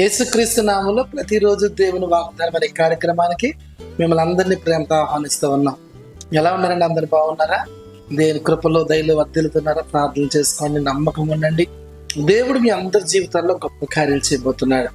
యేసుక్రీస్తు నామంలో ప్రతిరోజు దేవుని వాగ్దానం అనే కార్యక్రమానికి మిమ్మల్ని అందరినీ ప్రేమతో ఆహ్వానిస్తూ ఉన్నాం. ఎలా ఉన్నారండి అందరు? బాగున్నారా? దేవుని కృపలో దయలో వర్దిలుతున్నారా ప్రార్థన చేసుకోండి నమ్మకం ఉండండి. దేవుడు మీ అందరి జీవితాల్లో గొప్ప కార్యాలు చేయబోతున్నాడు.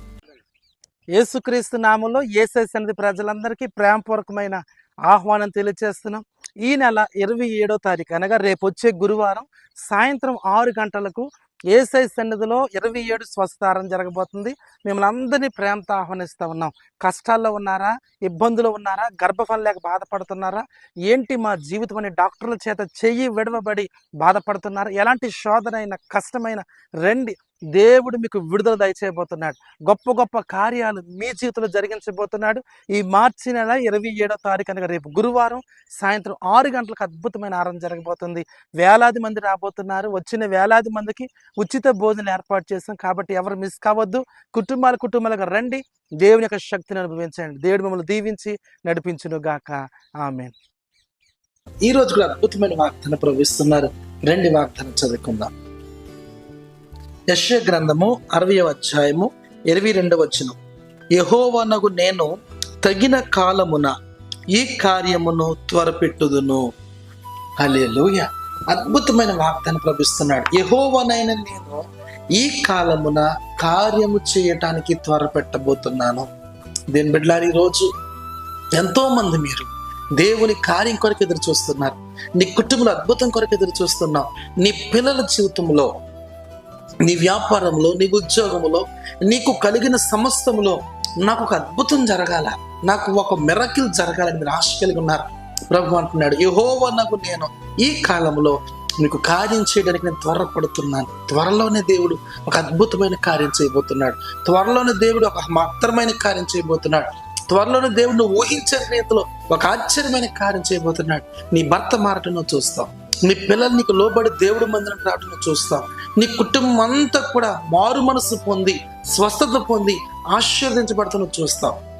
యేసుక్రీస్తు నామంలో ఏసై సన్నిధి ప్రజలందరికీ ప్రేమపూర్వకమైన ఆహ్వానం తెలియజేస్తున్నాం ఈ నెల ఇరవై ఏడో తారీఖు అనగా రేపు వచ్చే గురువారం సాయంత్రం ఆరు గంటలకు ఏసై సన్నిధిలో ఇరవై ఏడు స్వస్థారం జరగబోతుంది. మిమ్మల్ని అందరినీ ప్రేమతో ఆహ్వానిస్తూ ఉన్నాం. కష్టాల్లో ఉన్నారా? ఇబ్బందులు ఉన్నారా? గర్భఫలం లేక బాధపడుతున్నారా? ఏంటి మా జీవితం అని డాక్టర్ల చేత చెయ్యి విడవబడి బాధపడుతున్నారా? ఎలాంటి శోధనైన కష్టమైన రండి. దేవుడు మీకు విడుదల దయచేయబోతున్నాడు. గొప్ప గొప్ప కార్యాలు మీ జీవితంలో జరిగించబోతున్నాడు. ఈ మార్చి నెల ఇరవై ఏడో తారీఖు అనగా రేపు గురువారం సాయంత్రం ఆరు గంటలకు అద్భుతమైన ఆరం జరగబోతుంది. వేలాది మంది రాబోతున్నారు. వచ్చిన వేలాది మందికి ఉచిత భోజనం ఏర్పాటు చేస్తాం కాబట్టి ఎవరు మిస్ కావద్దు. కుటుంబాల కుటుంబాలుగా రండి. దేవుని యొక్క శక్తిని అనుభవించండి. దేవుడు మిమ్మల్ని దీవించి నడిపించును గాక. ఆమె ఈ రోజు కూడా అద్భుతమైన వాగ్దానం ప్రవహిస్తున్నారు. రెండు వాగ్దానం చదువుకుందాం. యశ్య గ్రంథము అరవై అధ్యాయము ఇరవై రెండవ వచనం. యహోవనగు నేను తగిన కాలమున ఈ కార్యమును త్వరపెట్టుదును. హల్లెలూయ! అద్భుతమైన వాగ్దానం ప్రభిస్తున్నాడు. యహోవనైన నేను ఈ కాలమున కార్యము చేయటానికి త్వరపెట్టబోతున్నాను. దేని బిడ్డలారి రోజు ఎంతో మంది మీరు దేవుని కార్యం కొరకు ఎదురు చూస్తున్నారు నీ కుటుంబంలో అద్భుతం కొరకు ఎదురు చూస్తున్నావు నీ పిల్లల జీవితంలో నీ వ్యాపారంలో నీ ఉద్యోగంలో నీకు కలిగిన సమస్తంలో నాకు ఒక అద్భుతం జరగాల. నాకు ఒక మెరకిల్ జరగాలని మీరు ఆశ కలిగి ఉన్నారు. ప్రభు అంటున్నాడు యహోవ నాకు నేను ఈ కాలంలో మీకు కార్యం చేయడానికి నేను త్వరపడుతున్నాను. త్వరలోనే దేవుడు ఒక అద్భుతమైన కార్యం చేయబోతున్నాడు. త్వరలోనే దేవుడు ఒక మహత్తరమైన కార్యం చేయబోతున్నాడు. త్వరలోనే దేవుడు నువ్వు ఊహించని రీతిలో ఒక ఆశ్చర్యమైన కార్యం చేయబోతున్నాడు. నీ భర్త మారటం నువ్వు చూస్తావు. నీ పిల్లలు నీకు లోబడి దేవుడు మందిరం రావటం చూస్తాం నీ కుటుంబం అంతా కూడా మారు మనసు పొంది స్వస్థత పొంది ఆశీర్వదించబడుతున్న నువ్వు చూస్తావు.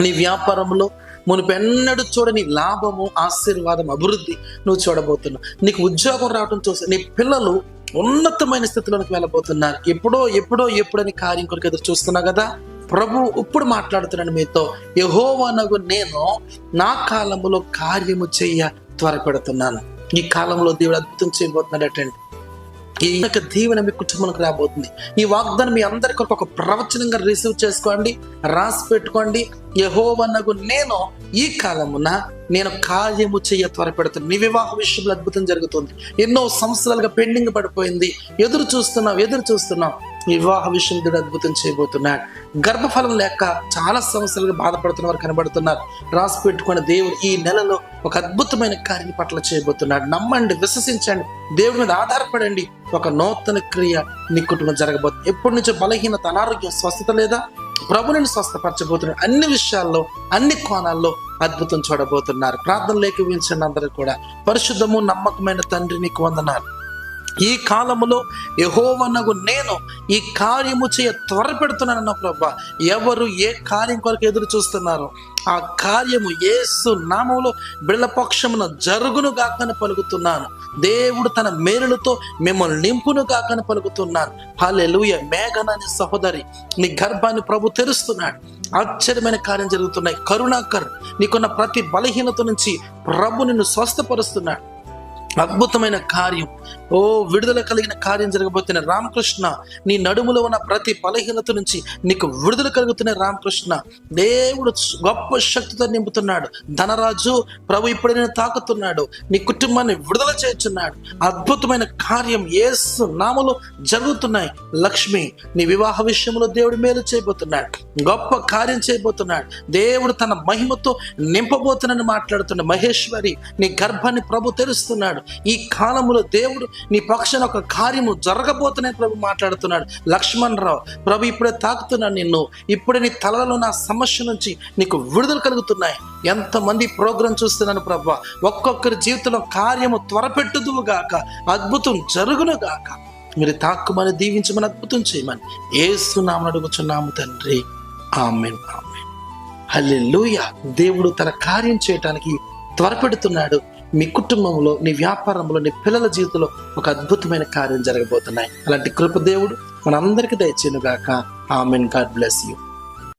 నీ వ్యాపారంలో మునుపెన్నడు చూడని లాభము ఆశీర్వాదం అభివృద్ధి నువ్వు చూడబోతున్నావు. నీకు ఉద్యోగం రావటం చూస్తే నీ పిల్లలు ఉన్నతమైన స్థితిలోనికి వెళ్ళబోతున్నారు. ఎప్పుడో ఎప్పుడో ఎప్పుడని కార్యం కొరకు ఎదురు చూస్తున్నా కదా? ప్రభు ఇప్పుడు మాట్లాడుతున్నాను మీతో. యహోవనగు నేను నా కాలంలో కార్యము చెయ్య త్వరపెడుతున్నాను. ఈ కాలంలో దేవుడు అద్భుతం చేయబోతున్నాడు అటండి. ఈ యొక్క దీవెన మీ కుటుంబానికి రాబోతుంది. ఈ వాగ్దానం మీ అందరికీ ఒక ప్రవచనంగా రిసీవ్ చేసుకోండి రాసి పెట్టుకోండి. యహోవనగు నేను ఈ కాలమున నేను కార్యము చెయ్య త్వరపెడుతున్నాను నీ వివాహ విషయంలో అద్భుతం జరుగుతుంది. ఎన్నో సంవత్సరాలుగా పెండింగ్ పడిపోయింది. ఎదురు చూస్తున్నావు ఎదురు చూస్తున్నావు. వివాహ విషయం దేవుడు అద్భుతం చేయబోతున్నాడు. గర్భఫలం లేక చాలా సంవత్సరాలుగా బాధపడుతున్న వారు కనబడుతున్నారు. రాసి పెట్టుకున్న దేవుడు ఈ నెలలో ఒక అద్భుతమైన కార్యం పట్ల చేయబోతున్నాడు. నమ్మండి విశ్వసించండి. దేవుడి మీద ఆధారపడండి. ఒక నూతన క్రియ నీ కుటుంబం జరగబోతుంది. ఎప్పటి నుంచో బలహీనత అనారోగ్యం స్వస్థత లేదా ప్రభుని స్వస్థపరచబోతున్నారు అన్ని విషయాల్లో అన్ని కోణాల్లో అద్భుతం చూడబోతున్నారు. ప్రార్థన లేఖించండి అందరూ కూడా పరిశుద్ధము నమ్మకమైన తండ్రి నీకు వందనాలు. ఈ కాలములో యహోవనగు నేను ఈ కార్యము చేయ త్వరపెడుతున్నానన్న ప్రభ. ఎవరు ఏ కార్యం కొరకు ఎదురు చూస్తున్నారు ఆ కార్యము ఏసు నామములో బిళ్ళపక్షమున జరుగును గాకని పలుకుతున్నాను. దేవుడు తన మేలులతో మిమ్మల్ని నింపును గాకని పలుకుతున్నాను. హాలెలుయ మేఘనాని సహోదరి నీ గర్భాన్ని ప్రభు తెరుస్తున్నాడు. ఆశ్చర్యమైన కార్యం జరుగుతున్నాయి. కరుణాకర్ నీకున్న ప్రతి బలహీనత నుంచి ప్రభు నిన్ను స్వస్థపరుస్తున్నాడు. అద్భుతమైన కార్యం. ఓ విడుదల కలిగిన కార్యం జరగబోతున్న రామకృష్ణ నీ నడుములో ఉన్న ప్రతి బలహీనత నుంచి నీకు విడుదల కలుగుతున్న రామకృష్ణ. దేవుడు గొప్ప శక్తితో నింపుతున్నాడు. ధనరాజు ప్రభు ఇప్పుడు నేను తాకుతున్నాడు. నీ కుటుంబాన్ని విడుదల చేస్తున్నాడు. అద్భుతమైన కార్యం ఏసు నామలు జరుగుతున్నాయి. లక్ష్మి నీ వివాహ విషయంలో దేవుడు మేలు చేయబోతున్నాడు. గొప్ప కార్యం చేయబోతున్నాడు. దేవుడు తన మహిమతో నింపబోతున్నానని మాట్లాడుతున్నాడు. మహేశ్వరి నీ గర్భాన్ని ప్రభు తెరుస్తున్నాడు. ఈ కాలములో దేవుడు నీ పక్షాన ఒక కార్యము జరగబోతున్నాయి ప్రభు మాట్లాడుతున్నాడు. లక్ష్మణ్ రావు ప్రభు ఇప్పుడే తాకుతున్నాను నిన్ను. ఇప్పుడే నీ తలలో నా సమస్య నుంచి నీకు విడుదల కలుగుతున్నాయి. ఎంతమంది ప్రోగ్రాం చూస్తున్నాను ప్రభు. ఒక్కొక్కరి జీవితంలో కార్యము త్వరపెట్టుదువు గాక అద్భుతం జరుగునుగాక మీరు తాక్కుమని దీవించమని అద్భుతం చేయమని ఏసునామని అడుగుచున్నాము తండ్రి. Amen amen. హల్లెలూయా. దేవుడు తన కార్యం చేయటానికి త్వరపెడుతున్నాడు. మీ కుటుంబంలో నీ వ్యాపారంలో నీ పిల్లల జీవితంలో ఒక అద్భుతమైన కార్యం జరగబోతున్నాయి. అలాంటి కృపదేవుడు మనందరికీ దయచేను గాక ఆమెన్. God bless you.